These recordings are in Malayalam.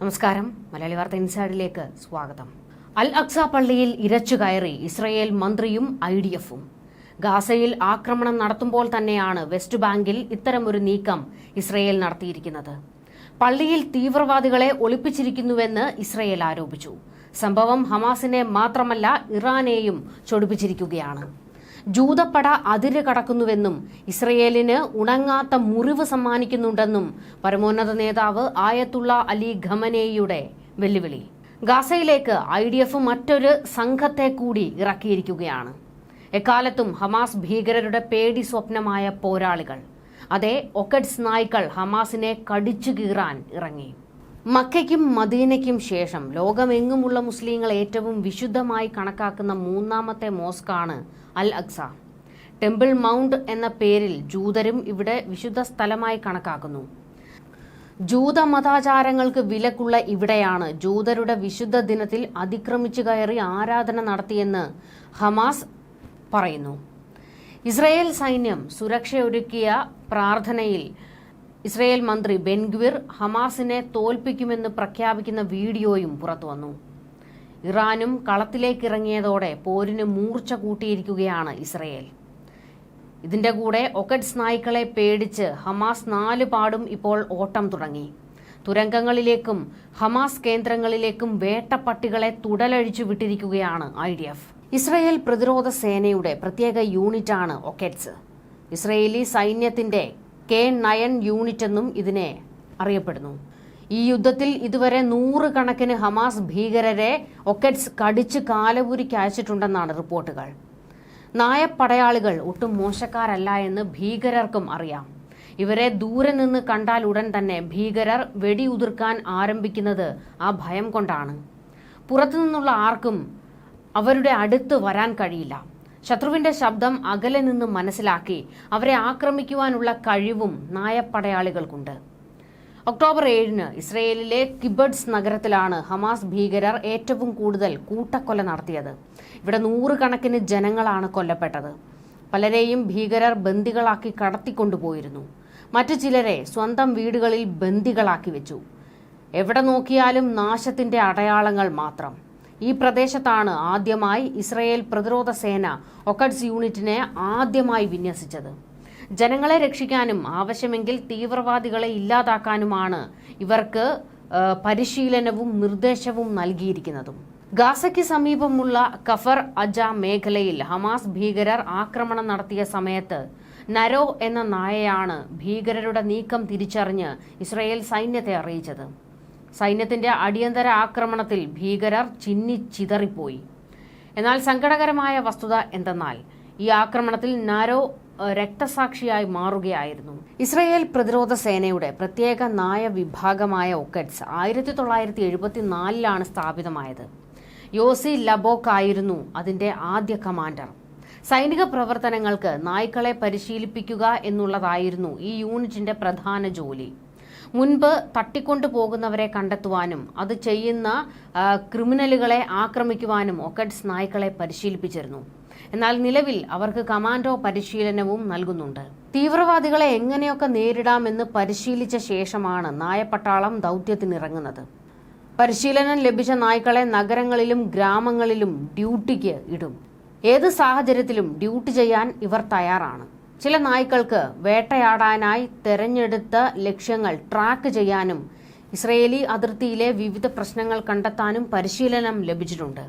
നമസ്കാരം. മലയാളി വാർത്ത ഇൻസൈഡിലേക്ക് സ്വാഗതം. അൽ അക്സ പള്ളിയിൽ ഇരച്ചു കയറി ഇസ്രയേൽ മന്ത്രിയും ഐ ഡി എഫും. ഗാസയിൽ ആക്രമണം നടത്തുമ്പോൾ തന്നെയാണ് വെസ്റ്റ് ബാങ്കിൽ ഇത്തരമൊരു നീക്കം ഇസ്രയേൽ നടത്തിയിരിക്കുന്നത്. പള്ളിയിൽ തീവ്രവാദികളെ ഒളിപ്പിച്ചിരിക്കുന്നുവെന്ന് ഇസ്രയേൽ ആരോപിച്ചു. സംഭവം ഹമാസിനെ മാത്രമല്ല ഇറാനെയും ചൊടിപ്പിച്ചിരിക്കുകയാണ്. ജൂതപ്പട അതിര് കടക്കുന്നുവെന്നും ഇസ്രയേലിന് ഉണങ്ങാത്ത മുറിവ് സമ്മാനിക്കുന്നുണ്ടെന്നും പരമോന്നത നേതാവ് ആയത്തുള്ള അലി ഖമനേയുടെ വെല്ലുവിളി. ഗാസയിലേക്ക് ഐ ഡി എഫ് മറ്റൊരു സംഘത്തെ കൂടി ഇറക്കിയിരിക്കുകയാണ്. എക്കാലത്തും ഹമാസ് ഭീകരരുടെ പേടി സ്വപ്നമായ പോരാളികൾ. അതേ ഒക്കറ്റ്സ് നായ്ക്കൾ ഹമാസിനെ കടിച്ചു കീറാൻ ഇറങ്ങി. മക്കയ്ക്കും മദീനയ്ക്കും ശേഷം ലോകമെങ്ങുമുള്ള മുസ്ലിങ്ങൾ ഏറ്റവും വിശുദ്ധമായി കണക്കാക്കുന്ന മൂന്നാമത്തെ മോസ്കാണ് അൽ അക്സ. ടെമ്പിൾ മൗണ്ട് എന്ന പേരിൽ ജൂതരും ഇവിടെ വിശുദ്ധ സ്ഥലമായി കണക്കാക്കുന്നു. ജൂത മതാചാരങ്ങൾക്ക് വിലക്കുള്ള ഇവിടെയാണ് ജൂതരുടെ വിശുദ്ധ ദിനത്തിൽ അതിക്രമിച്ചു കയറി ആരാധന നടത്തിയെന്ന് ഹമാസ് പറയുന്നു. ഇസ്രയേൽ സൈന്യം സുരക്ഷയൊരുക്കിയ പ്രാർത്ഥനയിൽ ഇസ്രയേൽ മന്ത്രി ബെൻഗ്വിർ ഹമാസിനെ തോൽപ്പിക്കുമെന്ന് പ്രഖ്യാപിക്കുന്ന വീഡിയോയും പുറത്തുവന്നു ഇറാനും കളത്തിലേക്കിറങ്ങിയതോടെ പോരിന് മൂർച്ച കൂട്ടിയിരിക്കുകയാണ് ഇസ്രയേൽ. ഇതിന്റെ കൂടെ ഒക്കറ്റ്സ് നായ്ക്കളെ പേടിച്ച് ഹമാസ് നാല് പാടും ഇപ്പോൾ ഓട്ടം തുടങ്ങി. തുരങ്കങ്ങളിലേക്കും ഹമാസ് കേന്ദ്രങ്ങളിലേക്കും വേട്ടപ്പട്ടികളെ തുടലഴിച്ചു വിട്ടിരിക്കുകയാണ് ഐ ഡി എഫ്. ഇസ്രയേൽ പ്രതിരോധ സേനയുടെ പ്രത്യേക യൂണിറ്റാണ് ഒക്കറ്റ്സ് ഇസ്രയേലി സൈന്യത്തിന്റെ കെ നയൻ യൂണിറ്റ് എന്നും ഇതിനെ അറിയപ്പെടുന്നു. ഈ യുദ്ധത്തിൽ ഇതുവരെ നൂറുകണക്കിന് ഹമാസ് ഭീകരരെ ഒക്കറ്റ്സ് കടിച്ച് കാലപുരിക്ക് അയച്ചിട്ടുണ്ടെന്നാണ് റിപ്പോർട്ടുകൾ. നായപ്പടയാളികൾ ഒട്ടും മോശക്കാരല്ല എന്ന് ഭീകരർക്കും അറിയാം. ഇവരെ ദൂരെ നിന്ന് കണ്ടാൽ ഉടൻ തന്നെ ഭീകരർ വെടിയുതിർക്കാൻ ആരംഭിക്കുന്നത് ആ ഭയം കൊണ്ടാണ്. പുറത്തുനിന്നുള്ള ആർക്കും അവരുടെ അടുത്ത് വരാൻ കഴിയില്ല. ശത്രുവിന്റെ ശബ്ദം അകലെ നിന്ന് മനസ്സിലാക്കി അവരെ ആക്രമിക്കുവാനുള്ള കഴിവും നായപ്പടയാളികൾക്കുണ്ട്. ഒക്ടോബർ ഏഴിന് ഇസ്രയേലിലെ കിബഡ്സ് നഗരത്തിലാണ് ഹമാസ് ഭീകരർ ഏറ്റവും കൂടുതൽ കൂട്ടക്കൊല നടത്തിയത്. ഇവിടെ നൂറുകണക്കിന് ജനങ്ങളാണ് കൊല്ലപ്പെട്ടത്. പലരെയും ഭീകരർ ബന്ദികളാക്കി കടത്തിക്കൊണ്ടുപോയിരുന്നു. മറ്റു ചിലരെ സ്വന്തം വീടുകളിൽ ബന്ദികളാക്കി വെച്ചു. എവിടെ നോക്കിയാലും നാശത്തിന്റെ അടയാളങ്ങൾ മാത്രം. ഈ പ്രദേശത്താണ് ആദ്യമായി ഇസ്രയേൽ പ്രതിരോധ സേന ഒക്കഡ്സ് യൂണിറ്റിനെ ആദ്യമായി വിന്യസിച്ചത്. ജനങ്ങളെ രക്ഷിക്കാനും ആവശ്യമെങ്കിൽ തീവ്രവാദികളെ ഇല്ലാതാക്കാനുമാണ് ഇവർക്ക് പരിശീലനവും നിർദ്ദേശവും നൽകിയിരിക്കുന്നതും. ഗാസയ്ക്ക് സമീപമുള്ള കഫർ അജ മേഖലയിൽ ഹമാസ് ഭീകരർ ആക്രമണം നടത്തിയ സമയത്ത് നരോ എന്ന നായയാണ് ഭീകരരുടെ നീക്കം തിരിച്ചറിഞ്ഞ് ഇസ്രയേൽ സൈന്യത്തെ അറിയിച്ചത്. സൈന്യത്തിന്റെ അടിയന്തര ആക്രമണത്തിൽ ഭീകരർ ചിന്നി ചിതറിപ്പോയി എന്നാൽ സങ്കടകരമായ വസ്തുത എന്തെന്നാൽ ഈ ആക്രമണത്തിൽ നാരോ രക്തസാക്ഷിയായി മാറുകയായിരുന്നു. ഇസ്രയേൽ പ്രതിരോധ സേനയുടെ പ്രത്യേക നായ വിഭാഗമായ ഒക്കറ്റ്സ് ആയിരത്തി തൊള്ളായിരത്തി എഴുപത്തിനാലിലാണ് സ്ഥാപിതമായത്. യോസി ലബോക്ക് ആയിരുന്നു അതിന്റെ ആദ്യ കമാൻഡർ. സൈനിക പ്രവർത്തനങ്ങൾക്ക് നായ്ക്കളെ പരിശീലിപ്പിക്കുക എന്നുള്ളതായിരുന്നു ഈ യൂണിറ്റിന്റെ പ്രധാന ജോലി. മുൻപ് തട്ടിക്കൊണ്ടു പോകുന്നവരെ കണ്ടെത്തുവാനും അത് ചെയ്യുന്ന ക്രിമിനലുകളെ ആക്രമിക്കുവാനും ഒക്കഡ്സ് നായ്ക്കളെ പരിശീലിപ്പിച്ചിരുന്നു. എന്നാൽ നിലവിൽ അവർക്ക് കമാൻഡോ പരിശീലനവും നൽകുന്നുണ്ട്. തീവ്രവാദികളെ എങ്ങനെയൊക്കെ നേരിടാമെന്ന് പരിശീലിച്ച ശേഷമാണ് നായപ്പട്ടാളം ദൗത്യത്തിനിറങ്ങുന്നത്. പരിശീലനം ലഭിച്ച നായ്ക്കളെ നഗരങ്ങളിലും ഗ്രാമങ്ങളിലും ഡ്യൂട്ടിക്ക് ഇടും. ഏത് സാഹചര്യത്തിലും ഡ്യൂട്ടി ചെയ്യാൻ ഇവർ തയ്യാറാണ്. ചില നായ്ക്കൾക്ക് വേട്ടയാടാനായി തെരഞ്ഞെടുത്ത ലക്ഷ്യങ്ങൾ ട്രാക്ക് ചെയ്യാനും ഇസ്രയേലി അതിർത്തിയിലെ വിവിധ പ്രശ്നങ്ങൾ കണ്ടെത്താനും പരിശീലനം ലഭിച്ചിട്ടുണ്ട്.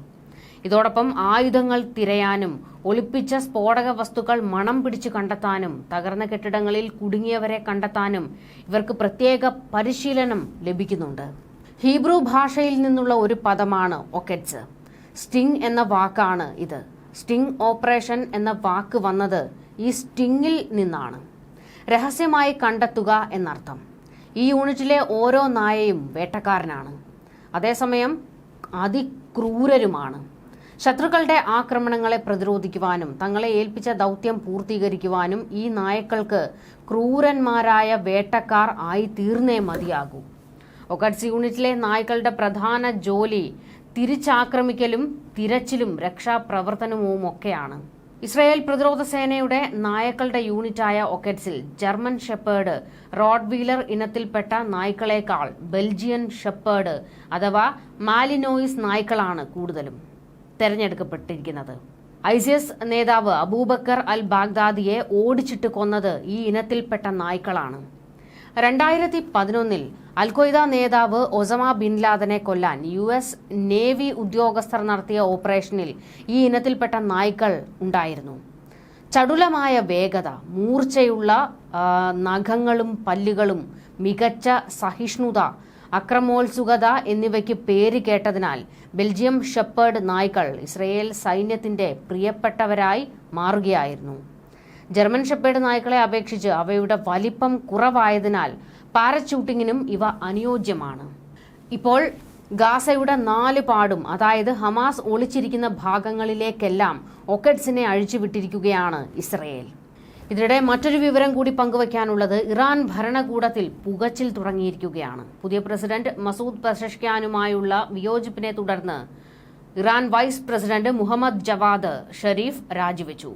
ഇതോടൊപ്പം ആയുധങ്ങൾ തിരയാനും ഒളിപ്പിച്ച സ്ഫോടക വസ്തുക്കൾ മണം പിടിച്ചു കണ്ടെത്താനും തകർന്ന കെട്ടിടങ്ങളിൽ കുടുങ്ങിയവരെ കണ്ടെത്താനും ഇവർക്ക് പ്രത്യേക പരിശീലനം ലഭിക്കുന്നുണ്ട്. ഹീബ്രു ഭാഷയിൽ നിന്നുള്ള ഒരു പദമാണ് ഒക്കറ്റ്സ്. സ്റ്റിംഗ് എന്ന വാക്കാണ് ഇത്. സ്റ്റിംഗ് ഓപ്പറേഷൻ എന്ന വാക്ക് വന്നത് ഈ സ്റ്റിങ്ങിൽ നിന്നാണ്. രഹസ്യമായി കണ്ടെത്തുക എന്നർത്ഥം. ഈ യൂണിറ്റിലെ ഓരോ നായയും വേട്ടക്കാരനാണ്. അതേസമയം അതിക്രൂരരുമാണ്. ശത്രുക്കളുടെ ആക്രമണങ്ങളെ പ്രതിരോധിക്കുവാനും തങ്ങളെ ഏൽപ്പിച്ച ദൗത്യം പൂർത്തീകരിക്കുവാനും ഈ നായക്കൾക്ക് ക്രൂരന്മാരായ വേട്ടക്കാർ ആയി തീർന്നേ മതിയാകൂ. ഒക്കട്സ് യൂണിറ്റിലെ നായ്ക്കളുടെ പ്രധാന ജോലി തിരിച്ചാക്രമിക്കലും തിരച്ചിലും രക്ഷാപ്രവർത്തനവും ഒക്കെയാണ് ഇസ്രായേൽ പ്രതിരോധ സേനയുടെ നായക്കളുടെ യൂണിറ്റായ ഒക്കറ്റ്സിൽ ജർമ്മൻ ഷെപ്പേർഡ് റോഡ് വീലർ ഇനത്തിൽപ്പെട്ട നായ്ക്കളേക്കാൾ ബെൽജിയൻ ഷെപ്പേർഡ് അഥവാ മാലിനോയിസ് നായ്ക്കളാണ് കൂടുതലും തെരഞ്ഞെടുക്കപ്പെട്ടിരിക്കുന്നത്. ഐസിഎസ് നേതാവ് അബൂബക്കർ അൽ ബാഗ്ദാദിയെ ഓടിച്ചിട്ട് കൊന്നത് ഈ ഇനത്തിൽപ്പെട്ട നായ്ക്കളാണ്. രണ്ടായിരത്തി പതിനൊന്നിൽ അൽഖ്വയ്ദ നേതാവ് ഒസമ ബിൻ ലാദനെ കൊല്ലാൻ യു എസ് നേവി ഉദ്യോഗസ്ഥർ നടത്തിയ ഓപ്പറേഷനിൽ ഈ ഇനത്തിൽപ്പെട്ട നായ്ക്കൾ ഉണ്ടായിരുന്നു. ചടുലമായ വേഗത മൂർച്ചയുള്ള നഖങ്ങളും പല്ലുകളും മികച്ച സഹിഷ്ണുത അക്രമോത്സുകത എന്നിവയ്ക്ക് പേര് കേട്ടതിനാൽ ബെൽജിയം ഷെപ്പേർഡ് നായ്ക്കൾ ഇസ്രയേൽ സൈന്യത്തിന്റെ പ്രിയപ്പെട്ടവരായി മാറുകയായിരുന്നു. ജർമ്മൻ ഷെപ്പേഡ് നായ്ക്കളെ അപേക്ഷിച്ച് അവയുടെ വലിപ്പം കുറവായതിനാൽ പാരച്യൂട്ടിങ്ങിനും ഇവ അനുയോജ്യമാണ്. ഇപ്പോൾ ഗാസയുടെ നാല് പാടും അതായത് ഹമാസ് ഒളിച്ചിരിക്കുന്ന ഭാഗങ്ങളിലേക്കെല്ലാം ഒക്കറ്റ്സിനെ അഴിച്ചുവിട്ടിരിക്കുകയാണ് ഇസ്രയേൽ. ഇതിനിടെ മറ്റൊരു വിവരം കൂടി പങ്കുവയ്ക്കാനുള്ളത് ഇറാൻ ഭരണകൂടത്തിൽ പുകച്ചിൽ തുടങ്ങിയിരിക്കുകയാണ്. പുതിയ പ്രസിഡന്റ് മസൂദ് പെസഷ്ക്യാനുമായുള്ള വിയോജിപ്പിനെ തുടർന്ന് Iran vice president Mohammad Javad Zarif രാജിവെച്ചു.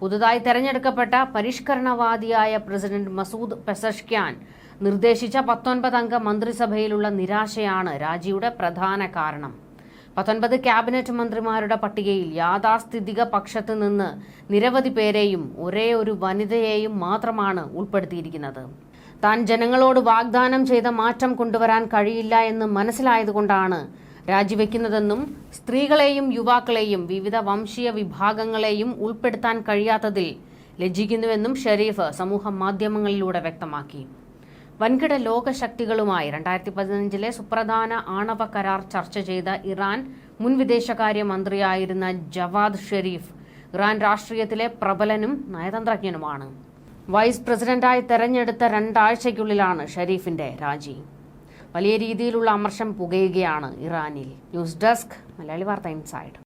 പുതുതായി തെരഞ്ഞെടുക്കപ്പെട്ട പരിഷ്കരണവാദിയായ പ്രസിഡന്റ് മസൂദ് പെസഷ്ക്യാൻ നിർദ്ദേശിച്ച പത്തൊൻപത് അംഗ മന്ത്രിസഭയിലുള്ള നിരാശയാണ് രാജിയുടെ പ്രധാന കാരണം. പത്തൊൻപത് ക്യാബിനറ്റ് മന്ത്രിമാരുടെ പട്ടികയിൽ യാഥാസ്ഥിതിക പക്ഷത്ത് നിന്ന് നിരവധി പേരെയും ഒരേ ഒരു വനിതയെയും മാത്രമാണ് ഉൾപ്പെടുത്തിയിരിക്കുന്നത്. താൻ ജനങ്ങളോട് വാഗ്ദാനം ചെയ്ത മാറ്റം കൊണ്ടുവരാൻ കഴിയില്ല എന്ന് മനസ്സിലായതുകൊണ്ടാണ് രാജിവെക്കുന്നതെന്നും സ്ത്രീകളെയും യുവാക്കളെയും വിവിധ വംശീയ വിഭാഗങ്ങളെയും ഉൾപ്പെടുത്താൻ കഴിയാത്തതിൽ ലജ്ജിക്കുന്നുവെന്നും ഷെരീഫ് സമൂഹ മാധ്യമങ്ങളിലൂടെ വ്യക്തമാക്കി. വൻകിട ലോകശക്തികളുമായി രണ്ടായിരത്തി പതിനഞ്ചിലെ സുപ്രധാന ആണവ കരാർ ചർച്ച ചെയ്ത ഇറാൻ മുൻ വിദേശകാര്യ മന്ത്രിയായിരുന്ന ജവാദ് ഷെരീഫ് ഇറാൻ രാഷ്ട്രീയത്തിലെ പ്രബലനും നയതന്ത്രജ്ഞനുമാണ്. വൈസ് പ്രസിഡന്റായി തെരഞ്ഞെടുത്ത രണ്ടാഴ്ചയ്ക്കുള്ളിലാണ് ഷെരീഫിന്റെ രാജി. വലിയ രീതിയിലുള്ള അമർഷം പുകയുകയാണ് ഇറാനിൽ. ന്യൂസ് ഡെസ്ക് മലയാളി വാർത്ത ഇൻസൈഡ്.